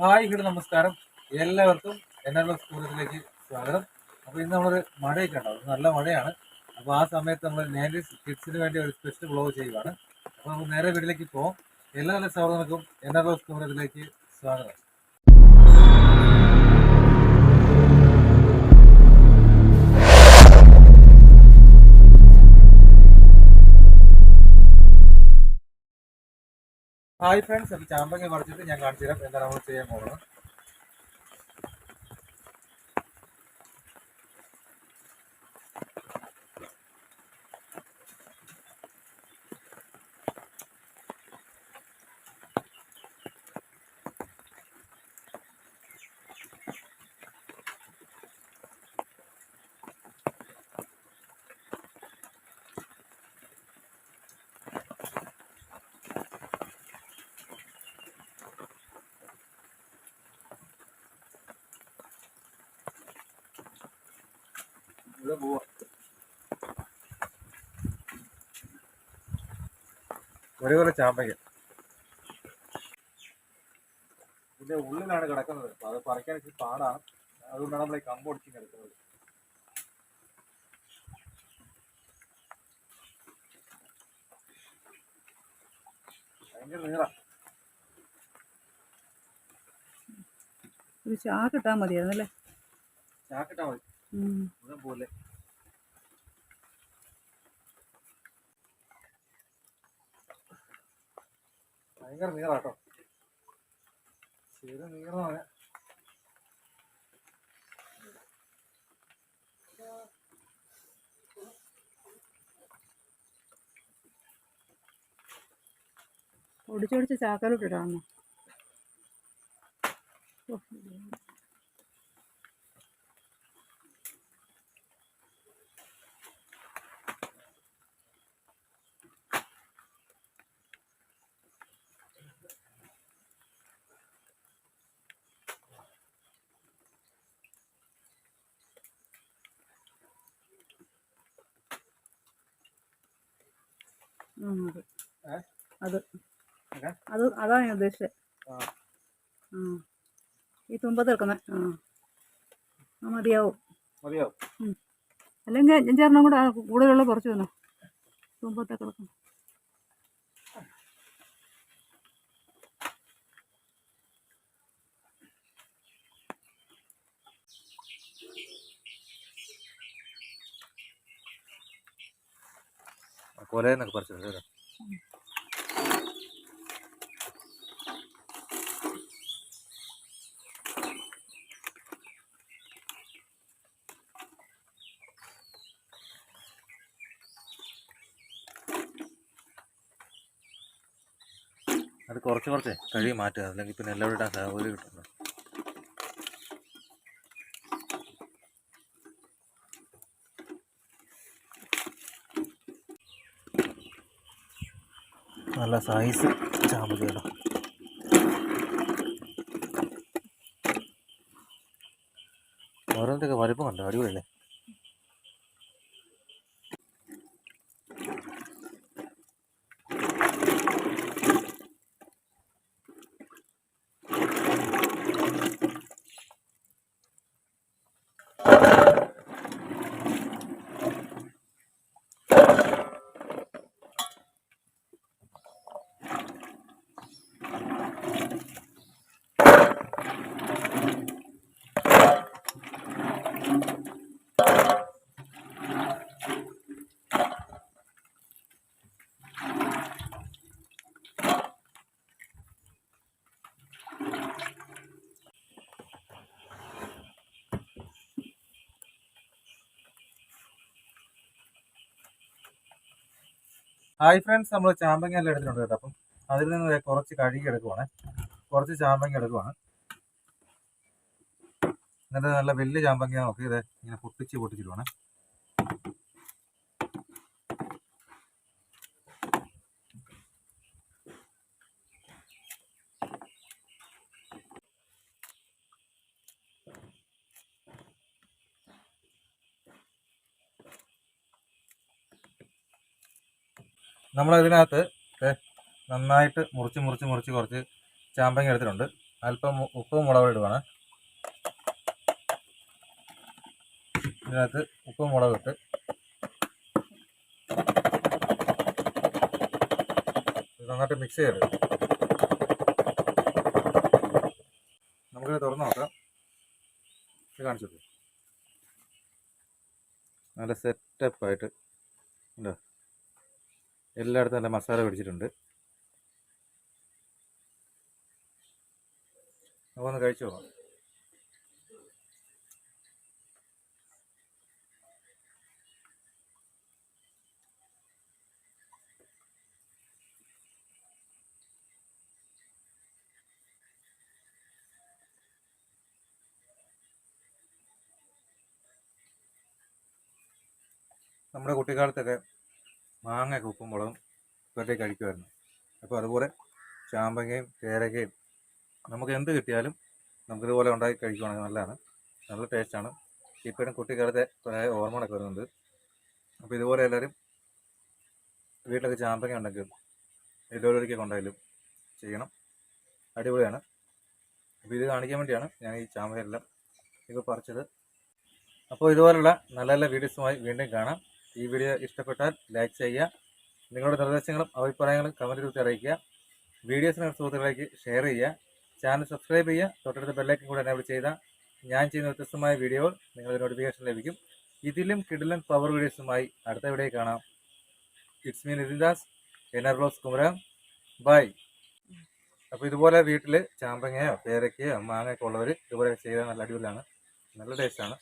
Hi ഹിഡ് നമസ്കാരം. എല്ലാവർക്കും N R S ടൂറിസത്തിലേക്ക് സ്വാഗതം. അപ്പോൾ ഇന്ന് നമ്മളൊരു മഴയൊക്കെ ഉണ്ടാവും. നല്ല മഴയാണ്. അപ്പോൾ ആ സമയത്ത് നമ്മൾ നയന്റീസ് കിഡ്സിന് വേണ്ടി ഒരു സ്പെഷ്യൽ വ്ളോഗ് ചെയ്യുവാണ്. അപ്പോൾ നമുക്ക് നേരെ വീട്ടിലേക്ക് പോകാം എല്ലാ നല്ല സൗഹൃദങ്ങൾക്കും എൻ ആർ എസ് ടൂറിസത്തിലേക്ക് സ്വാഗതം. ഹായ് ഫ്രണ്ട്സ് അപ്പോൾ ചാമ്പങ്ങ പറിച്ചിട്ട് ഞാൻ കാണിച്ചു തരാം എന്താണ് നമ്മൾ ചെയ്യാൻ പോകുന്നത്? ഇവിടെ പോവാം. ഒരു പോലെ ചാമ്പയ്ക്ക. ഇതിന്റെ ഉള്ളിലാണ് കിടക്കുന്നത്. അപ്പൊ അത് പറിക്കാൻ ഇച്ചിരി പാടാണ് അതുകൊണ്ടാണ് നമ്മൾ ഈ കമ്പ് ഒടിച്ച് കിടക്കുന്നത് ഭയങ്കര നീള. ഒരു ചാക്ക് ഇട്ടാൽ മതിയായിരുന്നല്ലേ? ചാക്കിട്ടാ മതി. പോലെ. ഭയങ്കര നീറാട്ടോ ശരി നീറാണ് ഒടിച്ചൊടിച്ച് ചാക്കലോട്ട് ഇടാമെന്നോ ഓ, അത്. അത്. ഏ? അത് അതാ ഞാൻ ഉദ്ദേശിച്ചത്. ഈ തുമ്പത്ത് കിടക്കുന്ന ആ. മതിയാവും. മതിയോ അല്ലെങ്കിൽ അഞ്ചാറെണ്ണം കൂടെ കൂടെയുള്ള കൂടുതലുള്ള കുറച്ച് തന്നെ തുമ്പത്തെ കിടക്കും കൊലയെന്നൊക്കെ പറിച്ചത് അത് കുറച്ച് കുറച്ച് കഴുകി മാറ്റുക അല്ലെങ്കിൽ പിന്നെ എല്ലാവരും ഇടാൻ സൗകര്യം കിട്ടുന്നു നല്ല സൈസ് ചാമ്പകയാണ് ഓരോന്നൊക്കെ വലിപ്പം കണ്ടോ? അടിപൊളിയല്ലേ? ഹായ് ഫ്രണ്ട്സ് നമ്മൾ ചാമ്പങ്ങ എല്ലാം എടുത്തിട്ടുണ്ട് കേട്ടോ. അപ്പം അതിൽ നിന്ന് കുറച്ച് കഴുകി എടുക്കുവാണ്. കുറച്ച് ചാമ്പങ്ങ എടുക്കുവാണ്. എന്നിട്ട് നല്ല വലിയ ചാമ്പങ്ങ നോക്കി ഇത് ഇങ്ങനെ പൊട്ടിച്ച് പൊട്ടിച്ചിടുവാണ്. നമ്മൾ അതിനകത്ത് നന്നായിട്ട് മുറിച്ച് മുറിച്ച് മുറിച്ച് കുറച്ച് ചാമ്പങ്ങ എടുത്തിട്ടുണ്ട്. അല്പം ഉപ്പും മുളകും ഇടുവാണ്. ഇതിനകത്ത് ഉപ്പും മുളകും ഇട്ട് നന്നായിട്ട് മിക്സ് ചെയ്ത് നമുക്കിത് തുറന്ന് നോക്കാം. ഇത് കാണിച്ചു. നല്ല സെറ്റപ്പായിട്ട് ഉണ്ടോ എല്ലായിടത്തും നല്ല മസാല പിടിച്ചിട്ടുണ്ട്. നമുക്കൊന്ന് കഴിച്ചു പോകാം. നമ്മുടെ കുട്ടിക്കാലത്തൊക്കെ മാങ്ങയൊക്കെ ഉപ്പും മുളകും വെറുതെ കഴിക്കുമായിരുന്നു അപ്പോൾ അതുപോലെ ചാമ്പങ്ങയും പേരക്കയും നമുക്ക് എന്ത് കിട്ടിയാലും നമുക്കിതുപോലെ ഉണ്ടാക്കി കഴിക്കുവാണെങ്കിൽ നല്ലതാണ്. നല്ല ടേസ്റ്റാണ്. ഇപ്പോഴും കുട്ടിക്കാലത്തെ കുറേ ഓർമ്മകളൊക്കെ വരുന്നുണ്ട്. അപ്പോൾ ഇതുപോലെ എല്ലാവരും വീട്ടിലൊക്കെ ചാമ്പങ്ങ ഉണ്ടെങ്കിലും ഇലോരിക്കൊക്കെ കൊണ്ടായാലും ചെയ്യണം. അടിപൊളിയാണ്. അപ്പോൾ ഇത് കാണിക്കാൻ വേണ്ടിയാണ് ഞാൻ ഈ ചാമ്പങ്ങയെല്ലാം ഇത് പറിച്ചത്. അപ്പോൾ ഇതുപോലുള്ള നല്ല നല്ല വീഡിയോസുമായി വീണ്ടും കാണാം. ഈ വീഡിയോ ഇഷ്ടപ്പെട്ടാൽ ലൈക്ക് ചെയ്യുക. നിങ്ങളുടെ നിർദ്ദേശങ്ങളും അഭിപ്രായങ്ങളും കമന്റ് കുറിച്ച് അറിയിക്കുക. വീഡിയോസ് നിങ്ങളുടെ സുഹൃത്തുക്കളിലേക്ക് ഷെയർ ചെയ്യുക. ചാനൽ സബ്സ്ക്രൈബ് ചെയ്യുക. തൊട്ടടുത്ത ബെല്ലൈക്കൻ കൂടെ എനേബിൾ ചെയ്താൽ ഞാൻ ചെയ്യുന്ന വ്യത്യസ്തമായ വീഡിയോകൾ നിങ്ങളുടെ നോട്ടിഫിക്കേഷൻ ലഭിക്കും. ഇതിലും കിടിലൻ പവർ വീഡിയോസുമായി അടുത്ത വീഡിയോ കാണാം. ഇറ്റ്സ് മീൻ നിതിൻദാസ് എനർലോസ് കുമരം ബൈ അപ്പോൾ ഇതുപോലെ വീട്ടിൽ ചാമ്പങ്ങയോ പേരക്കയോ മാങ്ങയൊക്കെ ഉള്ളവർ ഇതുപോലെ ചെയ്താൽ നല്ല അടിപൊളിയാണ്. നല്ല ടേസ്റ്റാണ്